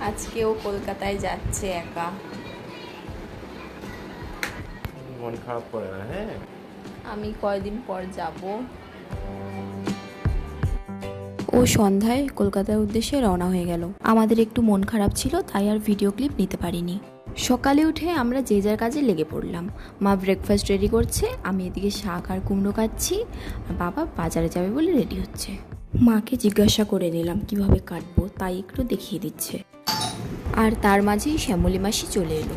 আজকেও কলকাতায় যাচ্ছে একা। মন খারাপ করে না হ্যাঁ? আমি কয়দিন পর যাব। ও সন্ধ্যায় কলকাতার উদ্দেশ্যে রওনা হয়ে গেল। আমাদের একটু মন খারাপ ছিল তাই আর ভিডিও ক্লিপ নিতে পারিনি। সকালে উঠে আমরা যে যার কাজে লেগে পড়লাম। মা ব্রেকফাস্ট রেডি করছে আমি এদিকে শাক আর কুমড়ো কাটছি আর বাবা বাজারে যাবে বলে রেডি হচ্ছে। মাকে জিজ্ঞাসা করে নিলাম, কীভাবে কাটবো? তাই একটু দেখিয়ে দিচ্ছে। আর তার মাঝেই শ্যামলী মাসি চলে এলো।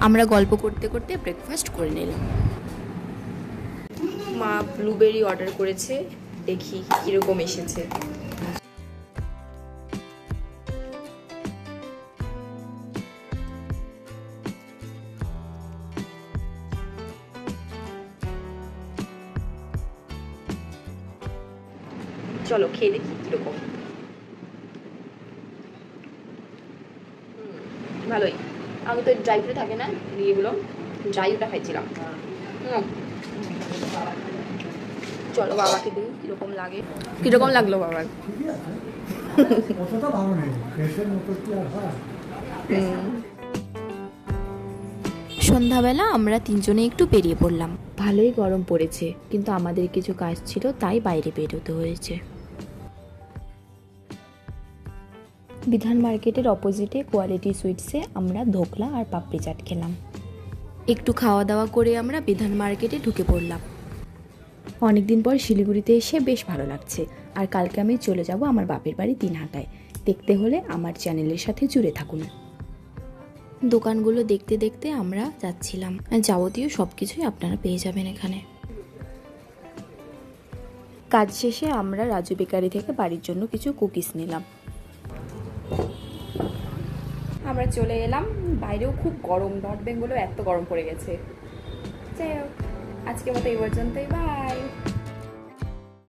আমরা গল্প করতে করতে ব্রেকফাস্ট করে নিলাম। মা ব্লুবেরি অর্ডার করেছে দেখি কীরকম এসেছে। চলো খেয়ে দেখি কীরকম। ভালোই। আমি তো ড্রাই ফ্রুট থাকে না ইয়েগুলো ড্রাই ওটা খাইছিলাম। হুম। চলো বাবাকে দিই লাগে? লাগল বাবার? সন্ধ্যাবেলা আমরা তিনজনে একটু বেরিয়ে পড়লাম। ভালোই গরম পড়েছে, কিন্তু আমাদের কিছু কাজ ছিল, তাই বাইরে বেরোতে হয়েছে। বিধান মার্কেটের অপোজিটে কোয়ালিটি সুইটসে আমরা ধোকলা আর পাপড়ি চাট খেলাম। একটু খাওয়া দাওয়া করে আমরা বিধান মার্কেটে ঢুকে পড়লাম। অনেকদিন পর শিলিগুড়িতে এসে বেশ ভালো লাগছে। আর কালকে আমি চলে যাব আমার বাপের বাড়ি দিনহাটায় দেখতে হলে আমার চ্যানেলের সাথে জুড়ে থাকুন। দোকানগুলো দেখতে দেখতে আমরা যাচ্ছিলাম। যাবতীয় সব কিছুই আপনারা পেয়ে যাবেন এখানে। কাজ শেষে আমরা রাজু বেকারি থেকে বাড়ির জন্য কিছু কুকিজ নিলাম। আমরা চলে এলাম। বাইরেও খুব গরম। নর্থ বেঙ্গলেও এত গরম পড়ে গেছে। যাই হোক, আজকের মতো এই পর্যন্তই। বাই।